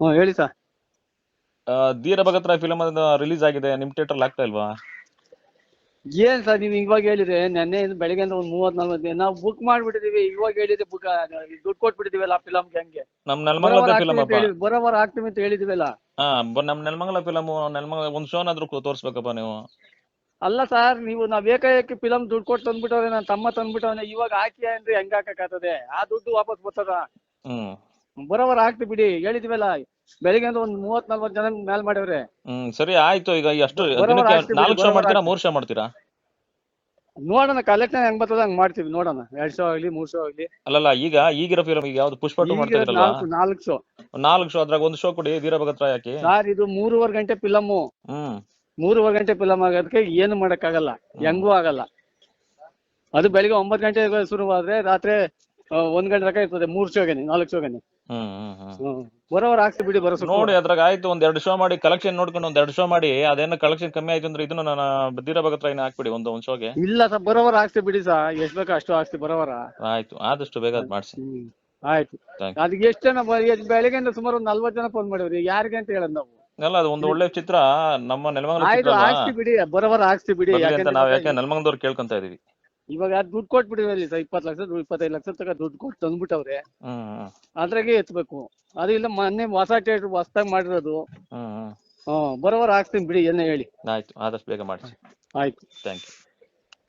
ಹ್ಞೂ ಹೇಳಿ sir Dheera Bhagat Roy film release ಆಗಿದೆ. ನಿಮ್ ಥಿಯೇಟರ್ ಆಗ್ತಾ ಇಲ್ವಾ? ಏನ್ ಸರ್ ನೀವು ಇವಾಗ ಹೇಳಿದ್ರೆ ನೆನ್ನೆ ಬೆಳಿಗ್ಗೆ ಬೆಳಿಗ್ಗೆ ಒಂದ್ ಮೂವತ್ ನಲ್ವತ್ತು ನಾವ್ ಬುಕ್ ಮಾಡ್ಬಿಟ್ಟಿದೀವಿ. ಇವಾಗ ಹೇಳಿದ್ರೆ ಬುಕ್ ದುಡ್ಡು ಕೊಟ್ಬಿಟ್ಟಿದೀವಲ್ಲ ಫಿಲಮ್ಗೆ ಹಂಗೆ ನಮ್ ನೆಲಮಂಗಲದ ಬರೋವಾರ ಫಿಲಮ್ ಅಪ್ಪ. ಹೇಳಿ ಬರೋವಾರ ಆಗ್ತೀವಿ ಅಂತ ಹೇಳಿದಿವಲ್ಲ. ಹಾ ಬ- ನಮ್ ನೆಲಮಂಗಲ ಫಿಲಮ್ ನೆಲಮಂಗಲ ಒಂದ್ ಶೋನಾದ್ರೂ ತೋರ್ಸ್ಬೇಕಪ್ಪ ನೀವು. ಅಲ್ಲ ಸರ್ ನೀವು ನಾವ್ ಏಕಾಏಕಿ ಫಿಲಮ್ ದುಡ್ಡು ಕೊಟ್ಟು ತಂದ್ಬಿಟ್ಟವ್ರೆ ನನ್ನ ತಮ್ಮ ತಂದ್ಬಿಟ್ಟವನೆ ಇವಾಗ ಹಾಕಿ ಅಂದ್ರೆ ಹೆಂಗ್ ಹಾಕಕ್ಕಾಗ್ತದೆ ಆ ದುಡ್ಡು ವಾಪಸ್ ಬರ್ತದ? ಹ್ಮ್. ಬರೋವಾರ ಹಾಕ್ತಿ ಬಿಡಿ. ಹೇಳಿದ್ವಲ್ಲ ಬೆಳಿಗ್ಗೆ ಒಂದು ಮೂವತ್ ನಲ್ವತ್ ಜನ ಮೇಲ್ ಮಾಡವ್ರೆ ಹ್ಮ್ ಸರಿ ಆಯ್ತು. ಈಗ ಎಷ್ಟು ದಿನಕ್ಕೆ ನಾಲ್ಕು ಶೋ ಮಾಡ್ತೀರಾ. ಮೂರ್ ಶೋ ಮಾಡ್ತೀರಾ? ನೋಡೋಣ ಕಲೆಕ್ಷನ್ ಹೆಂಗ್ ಬರ್ತದ ಹಂಗ್ ಮಾಡ್ತೀವಿ ನೋಡೋಣ. ಎರಡ್ ಶೋ ಆಗ್ಲಿ ಮೂರ್ ಶೋ ಆಗ್ಲಿ. ಅಲ್ಲಲ್ಲ ಈಗ ಈಗಿರೋ ಫಿಲಮ್ ಈಗ ಯಾವ್ದು ಪುಷ್ಪ ಟು ಮಾಡ್ತಾ ಈಗ ಇದ್ರಲ್ವಾ ನಾಲ್ಕು ಶೋ. ನಾಲ್ಕು ಶೋ ಅದ್ರಾಗ ಒಂದು ಶೋ ಕೊಡಿ ಧೀರ ಭಗತ್ ರಾಯ್ ಹಾಕಿ. ಸರ್ ಇದು ಮೂರುವರೆ ಗಂಟೆ ಫಿಲಮ್ ಹ್ಮ್. ಮೂರುವರೆ ಗಂಟೆ ಫಿಲಮ್ ಆಗೋದಕ್ಕೆ ಏನು ಮಾಡಕ್ಕಾಗಲ್ಲ ಹೆಂಗೂ ಆಗಲ್ಲ. ಅದು ಬೆಳಿಗ್ಗೆ ಒಂಬತ್ತು ಗಂಟೆಗೆ ಶುರುವಾದ್ರೆ ರಾತ್ರಿ ಒಂದ್ ಗಂಟೆ ತನಕ ಇರ್ತದೆ ಮೂರ್ ಶೋಗೆ ನಾಲ್ಕು ಶೋಗೇನೆ. ಹ್ಮ್ ಹ್ಮ್ ಹ್ಮ್. ಹ್ಮ್. ಬರೋವರ ಹಾಕ್ಸಿ ಬಿಡಿ ಬರೋ. ನೋಡಿ ಅದ್ರಾಗ ಆಯ್ತು ಒಂದ್ ಎರಡು ಶೋ ಮಾಡಿ ಕಲೆಕ್ಷನ್ ನೋಡ್ಕೊಂಡು ಒಂದ್ ಎರಡು ಶೋ ಮಾಡಿ ಅದೇನ ಕಲೆಕ್ಷನ್ ಕಮ್ಮಿ ಆಯ್ತು ಅಂದ್ರೆ ಇದನ್ನ ನಾನು ಧೀರ ಭಗತ್ ರಾಯ್ನ ಹಾಕ್ಬಿಡಿ ಒಂದು ಒಂದ್ ಶೋಗೆ ಇಲ್ಲ ಸರ್ ಬರೋವರ ಹಾಕ್ಸಿ ಬಿಡಿ ಸರ್. ಎಷ್ಟ್ ಬೇಕೋ ಅಷ್ಟು ಹಾಕ್ಸಿ ಬರೋವರ. ಆಯ್ತು ಆದಷ್ಟು ಬೇಗ ಅದ್ ಮಾಡ್ಸಿ. ಆಯ್ತು. ಅದಕ್ಕೆ ಎಷ್ಟು ಜನ ಬೆಳಿಗ್ಗೆ ಸುಮಾರು ಒಂದ್ ನಲ್ವತ್ತು ಜನ ಫೋನ್ ಮಾಡಿವ್ರಿ ಯಾರಿಗೆ ಅಂತ ಹೇಳೋದು ನಾವು? ಅಲ್ಲ ಅದು ಒಂದು ಒಳ್ಳೆ ಚಿತ್ರ ನಮ್ಮ ನೆಲಮಂಗಲ ಬಿಡಿ ಬರೋವರ ಹಾಕ್ಸಿ ಬಿಡಿ ನಾವ್ ಇವಾಗ- ಯಾಕೆ ನೆಲಮಂಗಲದವ್ರು ಕೇಳ್ಕೊಂತ ಇದೀವಿ. ಇವಾಗ ದುಡ್ಡು ಕೊಟ್ಬಿಟ್ಟಿದ್ರಲ್ಲಿ ಸರ್ ಇಪ್ಪತ್ ಲಕ್ಷ ಇಪ್ಪತ್ತೈದು ಲಕ್ಷ ತನಕ ದುಡ್ಡು ಕೊಟ್ಟು ತಂದ್ಬಿಟ್ಟವ್ರೆ. ಅದ್ರಾಗೆ ಎತ್ಬೇಕು. ಅದು ಇಲ್ಲ ಮೊನ್ನೆ ಹೊಸ ಥಿಯೇಟರ್ ಹೊಸದಾಗಿ ಮಾಡಿರೋದು. ಹ್ಮ್ ಬರೋವರ್ ಹಾಕ್ತೀನಿ ಬಿಡಿ ಏನೇ ಹೇಳಿ. ಆಯ್ತು ಆದಷ್ಟು ಬೇಗ ಮಾಡಿಸಿ. ಆಯ್ತು. Thank you